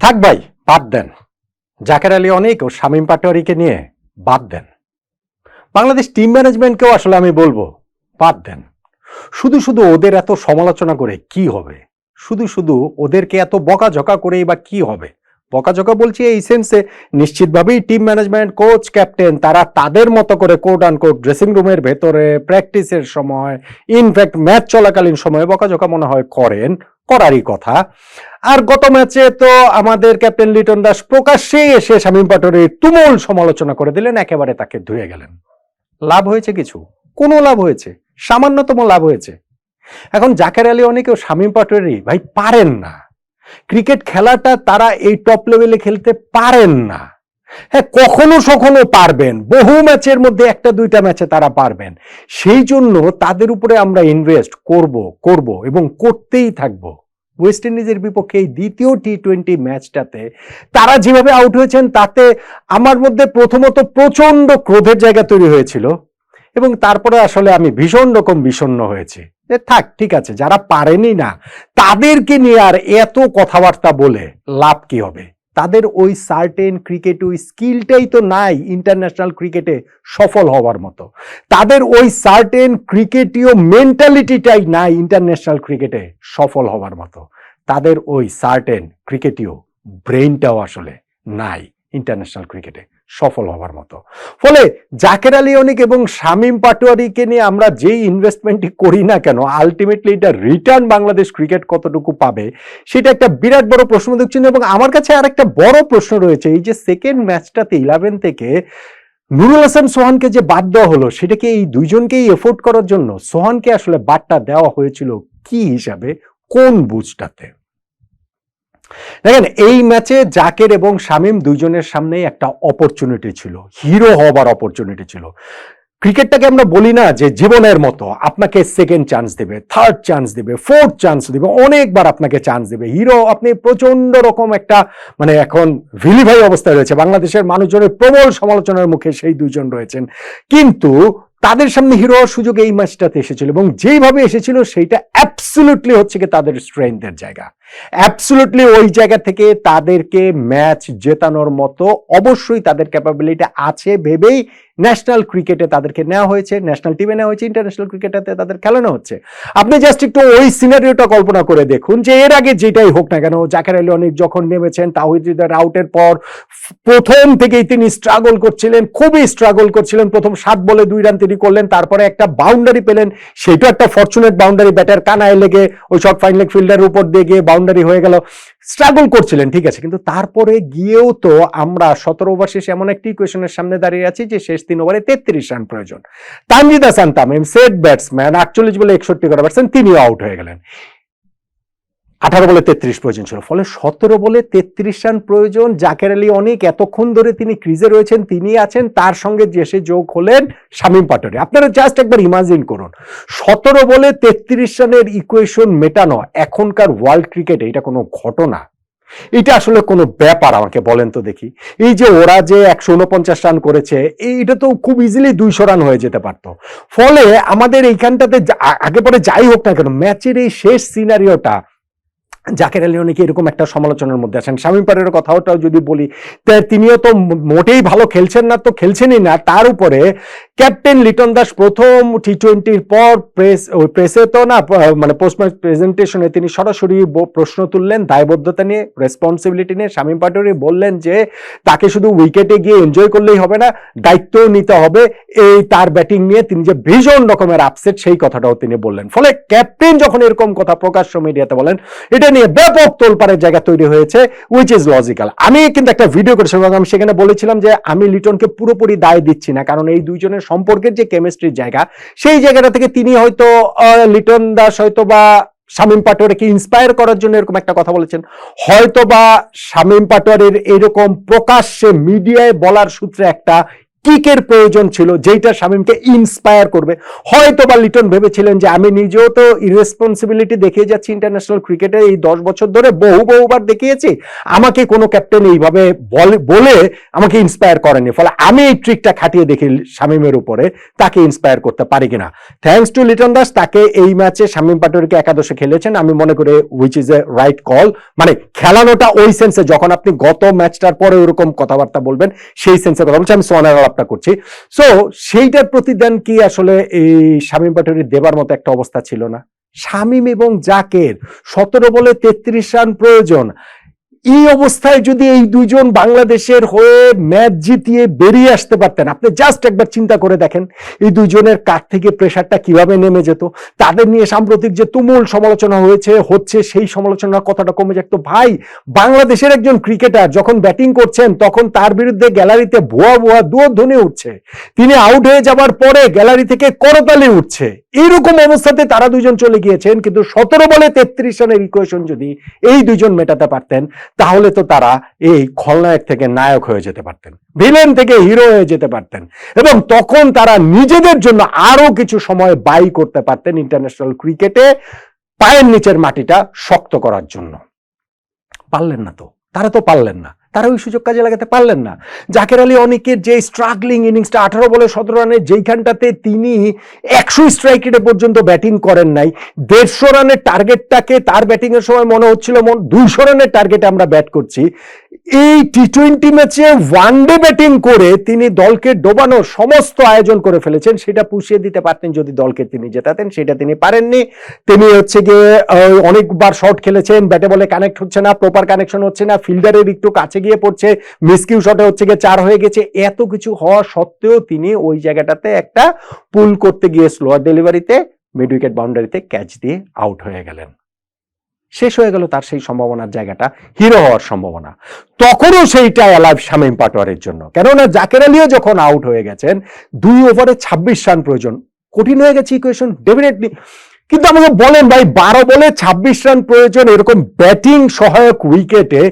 থাক ভাই, বাদ দেন। জাকের আলী অনেক ও শামীম পাটোয়ারিকে নিয়ে বাদ দেন। বাংলাদেশ টিম ম্যানেজমেন্টকেও আসলে আমি বলব, বাদ দেন। শুধু শুধু ওদের এত সমালোচনা করে কি হবে? শুধু শুধু ওদেরকে এত বকাঝকা করেই বা কি হবে? বকাঝকা বলছি এই সেন্সে নিশ্চিতভাবেই টিম ম্যানেজমেন্ট কোচ ক্যাপ্টেন তারা তাদের মতো করে কোট আন কোট ড্রেসিং রুমের ভেতরে প্র্যাকটিসের সময় ইনফ্যাক্ট ম্যাচ চলাকালীন সময়ে বকাঝকা মনে হয় করেন, করারই কথা। আর গত ম্যাচে তো আমাদের ক্যাপ্টেন লিটন দাস প্রকাশ্যেই এসে শামীম পাটোয়ারির তুমুল সমালোচনা করে দিলেন, একেবারে তাকে ধুয়ে গেলেন। লাভ হয়েছে কিছু? কোনো লাভ হয়েছে? সামান্যতম লাভ হয়েছে? এখন জাকের আলী অনেকেও শামীম পাটোয়ারি ভাই পারেন না। ক্রিকেট খেলাটা তারা এই টপ লেভেলে খেলতে পারেন না। হ্যাঁ কখনো সখনো পারবেন। বহু ম্যাচের মধ্যে একটা দুইটা ম্যাচে তারা পারবেন। সেই জন্য তাদের উপরে আমরা ইনভেস্ট করব করব এবং করতেই থাকব। ওয়েস্ট ইন্ডিজের বিপক্ষে এই দ্বিতীয় টি টোয়েন্টি ম্যাচটাতে তারা যেভাবে আউট হয়েছেন, তাতে আমার মধ্যে প্রথমত প্রচণ্ড ক্রোধের জায়গা তৈরি হয়েছিল এবং তারপরে আসলে আমি ভীষণ রকম বিষণ্ণ হয়েছি। থাক, ঠিক আছে, যারা পারেনি না, তাদেরকে নিয়ে আর এত কথাবার্তা বলে লাভ কি হবে? তাদের ওই সার্টেন ক্রিকেট ওই স্কিলটাই তো নাই ইন্টারন্যাশনাল ক্রিকেটে সফল হওয়ার মতো। তাদের ওই সার্টেন ক্রিকেটীয় মেন্টালিটিটাই নাই ইন্টারন্যাশনাল ক্রিকেটে সফল হওয়ার মতো। তাদের ওই সার্টেন ক্রিকেটীয় ব্রেনটাও আসলে নাই ইন্টারন্যাশনাল ক্রিকেটে সফল হওয়ার মতো। ফলে জাকের আলী অনিক এবং শামীম পাটোয়ারিকে নিয়ে আমরা যেই ইনভেস্টমেন্টটি করি না কেন আলটিমেটলি এটা রিটার্ন বাংলাদেশ ক্রিকেট কতটুকু পাবে, সেটা একটা বিরাট বড় প্রশ্ন দেখছেন এবং আমার কাছে আর একটা বড় প্রশ্ন রয়েছে, এই যে সেকেন্ড ম্যাচটাতে ইলেভেন থেকে নুরুল হাসান সোহানকে যে বাদ দেওয়া হলো সেটাকে এই দুইজনকেই এফোর্ড করার জন্য? সোহানকে আসলে বাদটা দেওয়া হয়েছিল কি হিসাবে? কোন বুঝটাতে? দেখেন, এই ম্যাচে জাকের এবং শামীম দুইজনের সামনেই একটা অপরচুনিটি ছিল। হিরো হবার অপরচুনিটি ছিল। ক্রিকেটটাকে আমরা বলি না যে জীবনের মতো, আপনাকে সেকেন্ড চান্স দেবে থার্ড চান্স দেবে ফোর্থ চান্স দেবে, অনেকবার আপনাকে চান্স দেবে। হিরো আপনি প্রচণ্ড রকম একটা মানে এখন ভিলিভাই অবস্থায় রয়েছে। বাংলাদেশের মানুষজনের প্রবল সমালোচনার মুখে সেই দুজন রয়েছেন। কিন্তু তাদের সামনে হিরো হওয়ার সুযোগ এই ম্যাচটাতে এসেছিল এবং যেইভাবে এসেছিল, সেইটা অ্যাবসলুটলি হচ্ছে কি তাদের স্ট্রেংথের জায়গা। অ্যাবসলুটলি ওই জায়গা থেকে তাদেরকে ম্যাচ জেতানোর মতো অবশ্যই তাদের ক্যাপাবিলিটি আছে ভেবেই ন্যাশনাল ক্রিকেটে তাদেরকে নেওয়া হয়েছে ন্যাশনাল টিমে নেওয়া হয়েছে ইন্টারন্যাশনাল ক্রিকেটাতে তাদের খেলানো হচ্ছে। আপনি জাস্ট একটু ওই সিনারিওটা কল্পনা করে দেখুন যে এর আগে যেটাই হোক না কেন, জাকের আলী অনেক যখন নেমেছেন তাহিদ হৃদয়ের আউটের পর প্রথম থেকেই তিনি স্ট্রাগল করছিলেন, খুবই স্ট্রাগল করছিলেন। প্রথম সাত বলে দুই রান তিনি করলেন, তারপরে একটা বাউন্ডারি পেলেন, সেটা একটা ফরচুনেট বাউন্ডারি ব্যাটার কানায় লেগে ওই শর্ট ফাইন লেগ ফিল্ডারের উপর দিয়ে গিয়ে বাউন্ডারি হয়ে গেল স্ট্রাগল করছিলেন, ঠিক আছে। কিন্তু তারপরে গিয়েও তো আমরা সতেরো ওভার শেষে এমন একটি ইকুয়েশনের সামনে দাঁড়িয়ে আছি যে শেষ তিন ওভারে তেত্রিশ রান প্রয়োজন। তানজিদ হাসান তামিম সেট ব্যাটসম্যান আটচল্লিশ বলে একষট্টি করে ব্যাটসম্যান তিনিও আউট হয়ে গেলেন। আঠারো বলে তেত্রিশ প্রয়োজন ছিল। ফলে সতেরো বলে তেত্রিশ রান প্রয়োজন। জাকের আলী অনেক এতক্ষণ ধরে তিনি ক্রিজে রয়েছেন, তিনি আছেন, তার সঙ্গে যে সে যোগ হলেন শামীম পাটোয়ারি। আপনারা জাস্ট একবার ইমাজিন করুন, সতেরো বলে তেত্রিশ রানের ইকুয়েশন মেটানো এখনকার ওয়ার্ল্ড ক্রিকেটে এটা কোনো ঘটনা? এটা আসলে কোনো ব্যাপার আমাকে বলেন তো দেখি। এই যে ওরা যে একশো উনপঞ্চাশ রান করেছে এইটা তো খুব ইজিলি দুইশো রান হয়ে যেতে পারতো। ফলে আমাদের এইখানটাতে আগে পরে যাই হোক না কেন, ম্যাচের এই শেষ সিনারিওটা জাকের আলী অনেকে এরকম একটা সমালোচনার মধ্যে আছেন। স্বামী পারের কথাটাও যদি বলি তিনিও তো মোটেই ভালো খেলছেন না, তো খেলছেনই না। তার উপরে ক্যাপ্টেন লিটন দাস প্রথম টি টোয়েন্টির পর প্রেস ওই প্রেসে তো না মানে পোস্ট ম্যাচ প্রেজেন্টেশনে তিনি সরাসরি প্রশ্ন তুললেন, দায়বদ্ধতা নিয়ে রেসপন্সিবিলিটি নিয়ে। শামীম পাটোয়ারি বললেন যে, তাকে শুধু উইকেটে গিয়ে এনজয় করলেই হবে না, দায়িত্বও নিতে হবে। এই তার ব্যাটিং নিয়ে তিনি যে ভীষণ রকমের আপসেট সেই কথাটাও তিনি বললেন। ফলে ক্যাপ্টেন যখন এরকম কথা প্রকাশ্য মিডিয়াতে বলেন, এটা নিয়ে ব্যাপক তোলপাড়ের জায়গা তৈরি হয়েছে উইচ ইজ লজিক্যাল আমি কিন্তু একটা ভিডিও করেছিলাম আমি সেখানে বলেছিলাম যে, আমি লিটনকে পুরোপুরি দায় দিচ্ছি না, কারণ এই দুইজনের সম্পর্কের যে কেমিস্ট্রির জায়গা, সেই জায়গাটা থেকে তিনি হয়তো লিটন দাস হয়তো বা শামীম পাটোয়ারিকে ইন্সপায়ার করার জন্য এরকম একটা কথা বলেছেন। হয়তো বা শামীম পাটোয়ারির এরকম প্রকাশ্যে মিডিয়ায় বলার সূত্রে একটা কিকের প্রয়োজন ছিল যেটা শামীমকে ইন্সপায়ার করবে। হয়তো বা লিটন ভেবেছিলেন যে আমি নিজেও তো ইরেসপন্সিবিলিটি দেখিয়ে যাচ্ছি ইন্টারন্যাশনাল ক্রিকেটে এই দশ বছর ধরে বহু বহুবার দেখিয়েছি। আমাকে কোনো ক্যাপ্টেন এইভাবে বলে- আমাকে ইন্সপায়ার করেনি। ফলে আমি এই ট্রিকটা খাটিয়ে দেখি শামীমের উপরে, তাকে ইন্সপায়ার করতে পারি কিনা। থ্যাঙ্কস টু লিটন দাস, তাকে এই ম্যাচে শামীম পাটোয়ারিকে একাদশে খেলেছেন। আমি মনে করি which is a right call মানে খেলানোটা ওই সেন্সে যখন আপনি গত ম্যাচটার পরে ওরকম কথাবার্তা বলবেন, সেই সেন্সে কথা বলছি আমি সোনার আলাপটা করছি। সো সেইটার প্রতিদান কি আসলে এই শামীম পাটোয়ারি দেবার মতো একটা অবস্থা ছিল না? শামীম এবং জাকের সতেরো বলে তেত্রিশ রান প্রয়োজন। এই অবস্থায় যদি এই দুইজন বাংলাদেশের হয়ে ম্যাচ জিতিয়ে বেরিয়ে আসতে পারতেন, আপনি জাস্ট একবার চিন্তা করে দেখেন, এই দুইজনের কাছ থেকে প্রেশারটা কীভাবে নেমে যেত? তাদের নিয়ে সাম্প্রতিক যে তুমুল সমালোচনা হয়েছে, হচ্ছে সেই সমালোচনার কথাটা কমে যেত। ভাই, বাংলাদেশের একজন ক্রিকেটার যখন ব্যাটিং করছেন, তখন তার বিরুদ্ধে গ্যালারিতে ভুয়া ভুয়া দুধ্বনি উঠছে। তিনি আউট হয়ে যাবার পরে গ্যালারি থেকে করতালি উঠছে। এইরকম অবস্থাতে তারা দুজন চলে গিয়েছেন, কিন্তু সতেরো বলে তেত্রিশ রানের ইকুয়েশন যদি এই দুজন মেটাতে পারতেন, তাহলে তো তারা এই খলনায়ক থেকে নায়ক হয়ে যেতে পারতেন ভিলেন থেকে হিরো হয়ে যেতে পারতেন এবং তখন তারা নিজেদের জন্য আরও কিছু সময় বাই করতে পারতেন ইন্টারন্যাশনাল ক্রিকেটে পায়ের নিচের মাটিটা শক্ত করার জন্য। পারলেন না তো, তারা তো পারলেন না। তারা ওই সুযোগ কাজে লাগাতে পারলেন না। জাকের আলী অনেকের যে স্ট্রাগলিং ইনিংসটা আঠারো বলে সতেরো রানের যেইখানটাতে তিনি একশো স্ট্রাইক রেটে পর্যন্ত ব্যাটিং করেন নাই, দেড়শো রানের টার্গেটটাকে তার ব্যাটিংয়ের সময় মনে হচ্ছিল মন, দুইশো রানের টার্গেটে আমরা ব্যাট করছি। এই টি টোয়েন্টি ম্যাচে ওয়ান ডে ব্যাটিং করে তিনি দলকে ডোবানোর সমস্ত আয়োজন করে ফেলেছেন, সেটা পুষিয়ে দিতে পারতেন যদি দলকে তিনি জেতাতেন, সেটা তিনি পারেননি। তিনি হচ্ছে গিয়ে অনেকবার শট খেলেছেন, ব্যাটে বলে কানেক্ট হচ্ছে না প্রপার কানেকশন হচ্ছে না ফিল্ডারের একটু কাছে গিয়ে পড়ছে মিসকিউ শটে হচ্ছে গিয়ে চার হয়ে গেছে, এত কিছু হওয়া সত্ত্বেও তিনি ওই জায়গাটাতে একটা পুল করতে গিয়ে স্লোয়ার ডেলিভারিতে মিড উইকেট বাউন্ডারিতে ক্যাচ দিয়ে আউট হয়ে গেলেন। শেষ হয়ে গেল তার সেই সম্ভাবনার জায়গাটা হিরো হওয়ার সম্ভাবনা। তখনও সেইটা অ্যালাইভ শামীম পাটোয়ারের জন্য। কেননা জাকের আলীও যখন আউট হয়ে গেছেন, দুই ওভারে ছাব্বিশ রান প্রয়োজন। কঠিন হয়ে গেছে ইকুয়েশন ডেফিনেটলি কিন্তু আমাকে বলেন ভাই, বারো বলে ছাব্বিশ রান প্রয়োজন, এরকম ব্যাটিং সহায়ক উইকেটে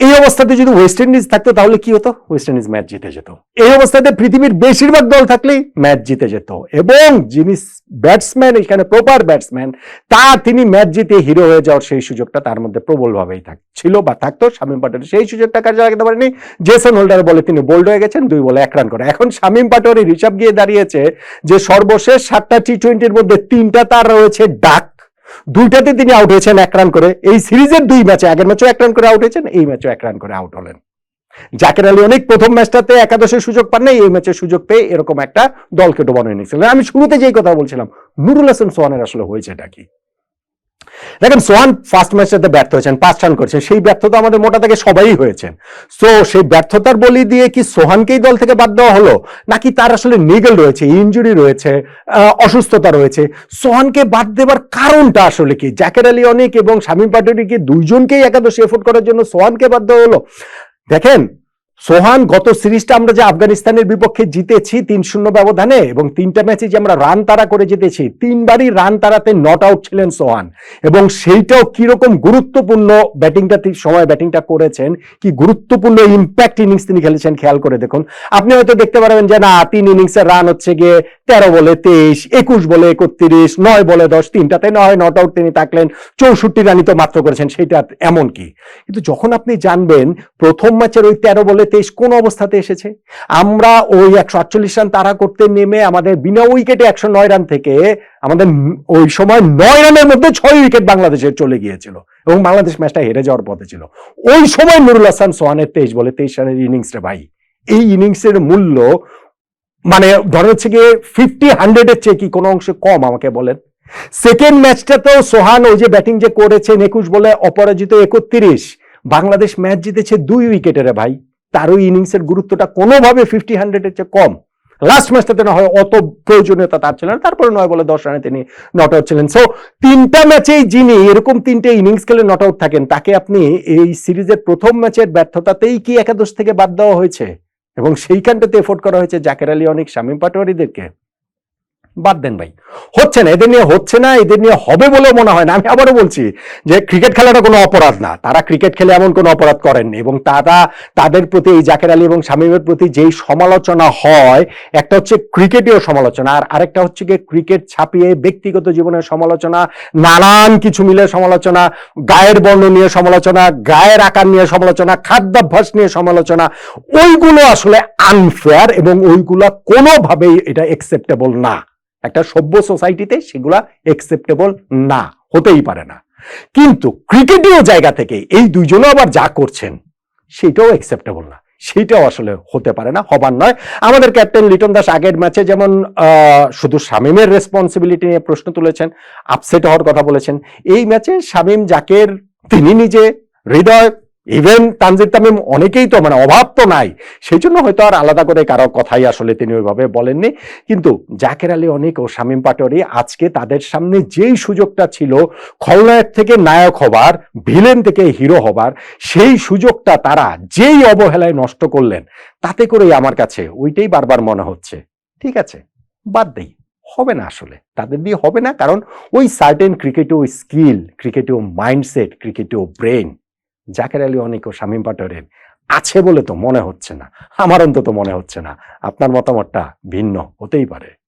এই অবস্থাতে যদি ওয়েস্ট ইন্ডিজ থাকতো, তাহলে কি হতো? ওয়েস্ট ইন্ডিজ ম্যাচ জিতে যেত। এই অবস্থাতে পৃথিবীর বেশিরভাগ দল থাকলেই ম্যাচ জিতে যেত। এবং যিনি ব্যাটসম্যান এখানে প্রপার ব্যাটসম্যান তা তিনি ম্যাচ জিতে হিরো হয়ে যাওয়ার সেই সুযোগটা তার মধ্যে প্রবলভাবেই থাক, ছিল বা থাকতো। শামীম পাটোয়ারি সেই সুযোগটা কাজে লাগাতে পারেনি। জেসন হোল্ডার বলে তিনি বোল্ড হয়ে গেছেন, দুই বলে এক রান করে। এখন শামীম পাটোয়ারির হিসাব গিয়ে দাঁড়িয়েছে যে সর্বশেষ সাতটা টি টোয়েন্টির মধ্যে তিনটা তার রয়েছে ডাক। দুইটাতে তিনি আউট হয়েছেন, এক রান করে। এই সিরিজের দুই ম্যাচে আগের ম্যাচও এক রান করে আউট হয়েছেন, এই ম্যাচও এক রান করে আউট হলেন। জাকের আলী অনেক প্রথম ম্যাচটাতে একাদশের সুযোগ পান নাই, এই ম্যাচের সুযোগ পেয়ে এরকম একটা দলকে ডোবানো ইনিংস। আমি শুরুতে যেই কথা বলছিলাম, নুরুল হাসান সোহানের আসলে হয়েছে এটা কি? দেখেন, সোহান ফার্স্ট ম্যাচটাতে ব্যর্থ হয়েছেন পাঁচ রান করেছেন, সেই ব্যর্থতা আমাদের মোটা থেকে সবাই হয়েছেন সো সেই ব্যর্থতার বলি দিয়ে কি সোহানকেই দল থেকে বাদ দেওয়া হলো? নাকি তার আসলে নিগেল রয়েছে ইনজুরি রয়েছে অসুস্থতা রয়েছে? সোহানকে বাদ দেবার কারণটা আসলে কি? জাকের আলী অনেক এবং শামীম পাটোয়ারিকে দুইজনকেই একাদশে এফোর্ট করার জন্য সোহানকে বাদ দেওয়া হলো? দেখেন সোহান, গত সিরিজটা আমরা যে আফগানিস্তানের বিপক্ষে জিতেছি, তিন শূন্য ব্যবধানে, এবং তিনটা ম্যাচে যে আমরা রান তারা করে জিতেছি, তিনবারই রান তারাতে নট আউট ছিলেন সোহান। এবং সেইটাও কীরকম গুরুত্বপূর্ণ ব্যাটিংটা সময় ব্যাটিংটা করেছেন, কি গুরুত্বপূর্ণ ইম্প্যাক্ট ইনিংস তিনি খেলেছেন, খেয়াল করে দেখুন। আপনি হয়তো দেখতে পারবেন যে, না, তিন ইনিংসের রান হচ্ছে গিয়ে তেরো বলে তেইশ, একুশ বলে একত্রিশ, নয় বলে দশ, তিনটাতে নয় নট আউট তিনি থাকলেন, চৌষট্টি রানই তো মাত্র করেছেন, সেইটা এমন কি কিন্তু যখন আপনি জানবেন, প্রথম ম্যাচের ওই তেরো বলে তেইশ কোন অবস্থাতে এসেছে? আমরা ওই একশো আটচল্লিশ রান তারা করতে নেমে আমাদের বিনা উইকেটে একশো নয় রান থেকে আমাদের ওই সময় নয় রানের মধ্যে ছয় উইকেট বাংলাদেশের চলে গিয়েছিল এবং বাংলাদেশ ম্যাচটা হেরে যাওয়ার পথে ছিল। ওই সময় নুরুল হাসান সোহানের তেইশ বলে তেইশ রানের ইনিংসটা ভাই, এই ইনিংসের মূল্য মানে ধরে হচ্ছে গিয়ে ফিফটি হান্ড্রেডের চেয়ে কি কোনো অংশে কম আমাকে বলেন? সেকেন্ড ম্যাচটাতেও সোহান ওই যে ব্যাটিং যে করেছেন একুশ বলে অপরাজিত একত্রিশ, বাংলাদেশ ম্যাচ জিতেছে দুই উইকেটের ভাই। তার ওই ইনিংসের গুরুত্বটা কোনোভাবে ফিফটি হান্ড্রেডের চেয়ে কম। লাস্ট ম্যাচটাতে না হয় অত প্রয়োজনীয়তা তার ছিল না। তারপরে নয় বলে দশ রানে তিনি নট আউট ছিলেন। সো তিনটা ম্যাচেই যিনি, এরকম তিনটে ইনিংস খেলে নট আউট থাকেন, তাকে আপনি এই সিরিজের প্রথম ম্যাচের ব্যর্থতাতেই কি একাদশ থেকে বাদ দেওয়া হয়েছে? এবং সেইখানটাতে এফোর্ড করা হয়েছে জাকের আলী অনেক, শামীম পাটোয়ারিদেরকে। বাদ দেন ভাই। হচ্ছে না, এদের নিয়ে হচ্ছে না, এদের নিয়ে হবে বলে মনে হয় না। আমি আবারও বলছি যে ক্রিকেট খেলাটা কোনো অপরাধ না। তারা ক্রিকেট খেলে এমন কোনো অপরাধ করেননি এবং তারা তাদের প্রতি এই জাকের আলী এবং শামীমের প্রতি যেই সমালোচনা হয়, একটা হচ্ছে ক্রিকেটীয় সমালোচনা আর আরেকটা হচ্ছে গিয়ে ক্রিকেট ছাপিয়ে ব্যক্তিগত জীবনের সমালোচনা, নানান কিছু মিলে সমালোচনা, গায়ের বর্ণ নিয়ে সমালোচনা, গায়ের আকার নিয়ে সমালোচনা, খাদ্যাভ্যাস নিয়ে সমালোচনা, ওইগুলো আসলে আনফেয়ার এবং ওইগুলো কোনোভাবেই এটা একসেপ্টেবল না। একটা সভ্য সোসাইটিতে সেগুলা একসেপ্টেবল না, হতেই পারে না। কিন্তু ক্রিকেটীয় জায়গা থেকে এই দুইজনও আবার যা করছেন, সেটাও একসেপ্টেবল না। সেটাও আসলে হতে পারে না, হবার নয়। আমাদের ক্যাপ্টেন লিটন দাস আগের ম্যাচে যেমন শুধু শামীমের রেসপন্সিবিলিটি নিয়ে প্রশ্ন তুলেছেন আপসেট হওয়ার কথা বলেছেন। এই ম্যাচে শামীম জাকের, তিনি নিজে হৃদয় ইভেন তানজিদ তামিম অনেকেই তো মানে অভাব তো নাই। সেই জন্য হয়তো আর আলাদা করে কারও কথাই আসলে তিনি ওইভাবে বলেননি। কিন্তু জাকের আলী অনেক ও শামীম পাটোয়ারি আজকে তাদের সামনে যেই সুযোগটা ছিল, খলনায়ক থেকে নায়ক হবার, ভিলেন থেকে হিরো হবার, সেই সুযোগটা তারা যেই অবহেলায় নষ্ট করলেন, তাতে করেই আমার কাছে ওইটাই বারবার মনে হচ্ছে। ঠিক আছে, বাদ দেই, হবে না আসলে। তাদের দিয়ে হবে না, কারণ ওই সার্টেন ক্রিকেটেও স্কিল ক্রিকেটেও মাইন্ডসেট ক্রিকেটেও ব্রেন জাকের আলী অনেক ও শামীম পাটোয়ারের আছে বলে তো মনে হচ্ছে না। আমার অন্তত মনে হচ্ছে না। আপনার মতামতটা ভিন্ন হতেই পারে।